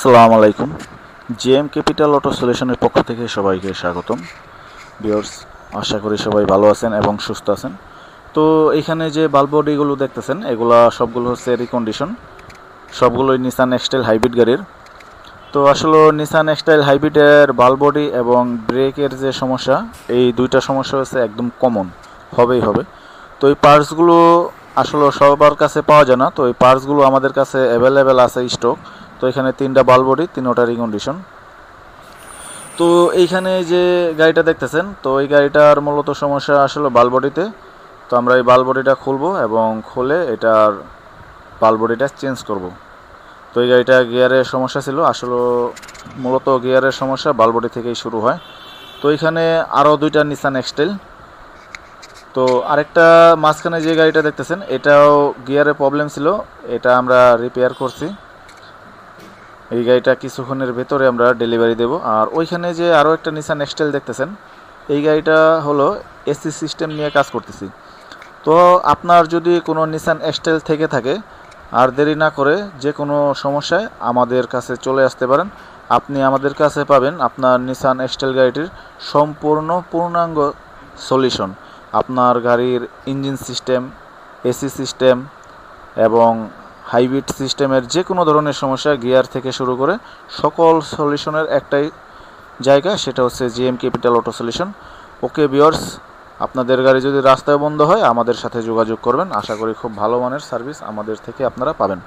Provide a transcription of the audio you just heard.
আসসালামু আলাইকুম। GM capital auto সলিউশনের পক্ষ থেকে সবাইকে স্বাগতম। বিয়ার্স আশা করি সবাই ভালো আছেন এবং সুস্থ আছেন। তো এখানে যে বাল্বডিগুলো দেখতেছেন, এগুলা সবগুলো হচ্ছে রিকন্ডিশন সবগুলোই নিসান এক্সটাইল হাইব্রিড গাড়ির। তো আসলে নিসান এক্সটাইল হাইব্রিডের বাল্বডি এবং ব্রেকের যে সমস্যা, এই দুইটা সমস্যা হচ্ছে একদম কমন হবেই হবে। তো এই পার্টসগুলো আসলে সবার কাছে পাওয়া যায় না। তো এই পার্টসগুলো আমাদের কাছে অ্যাভেলেবেল আছে স্টক তো এখানে তিনটা বাল্বডি তিনোটা রিকন্ডিশন তো এইখানে যে গাড়িটা দেখতেছেন, তো এই গাড়িটার মূলত সমস্যা আসলে বালবডিতে তো আমরা এই বালবডিটা খুলবো এবং খুলে এটার বালবডিটা চেঞ্জ করব। তো এই গাড়িটা গিয়ারের সমস্যা ছিল, আসলে মূলত গিয়ারের সমস্যা বালবডি থেকেই শুরু হয়। তো এখানে আরও দুইটা নিসান এক্সটেল তো আরেকটা মাঝখানে যে গাড়িটা দেখতেছেন, এটাও গিয়ারের প্রবলেম ছিল, এটা আমরা রিপেয়ার করছি। এই গাড়িটা কিছুক্ষণের ভেতরে আমরা ডেলিভারি দেব। আর ওইখানে যে আরও একটা নিসান এক্সটেল দেখতেছেন, এই গাড়িটা হলো এসি সিস্টেম নিয়ে কাজ করতেছি। তো আপনার যদি কোনো নিসান এক্সটেল থেকে থাকে, আর দেরি না করে যে কোনো সমস্যায় আমাদের কাছে চলে আসতে পারেন। আপনি আমাদের কাছে পাবেন আপনার নিসান এক্সটেল গাড়িটির সম্পূর্ণ পূর্ণাঙ্গ সলিউশন আপনার গাড়ির ইঞ্জিন সিস্টেম এসি সিস্টেম এবং হাইব্রিড সিস্টেমের যে কোনো ধরনের সমস্যা গিয়ার থেকে শুরু করে সকল সলিউশনের একটাই জায়গা, সেটা হচ্ছে GM capital auto solution. Okay viewers আপনাদের গাড়ি যদি রাস্তায় বন্ধ হয়, আমাদের সাথে যোগাযোগ করবেন। আশা করি খুব ভালো মানের সার্ভিস আমাদের থেকে আপনারা পাবেন।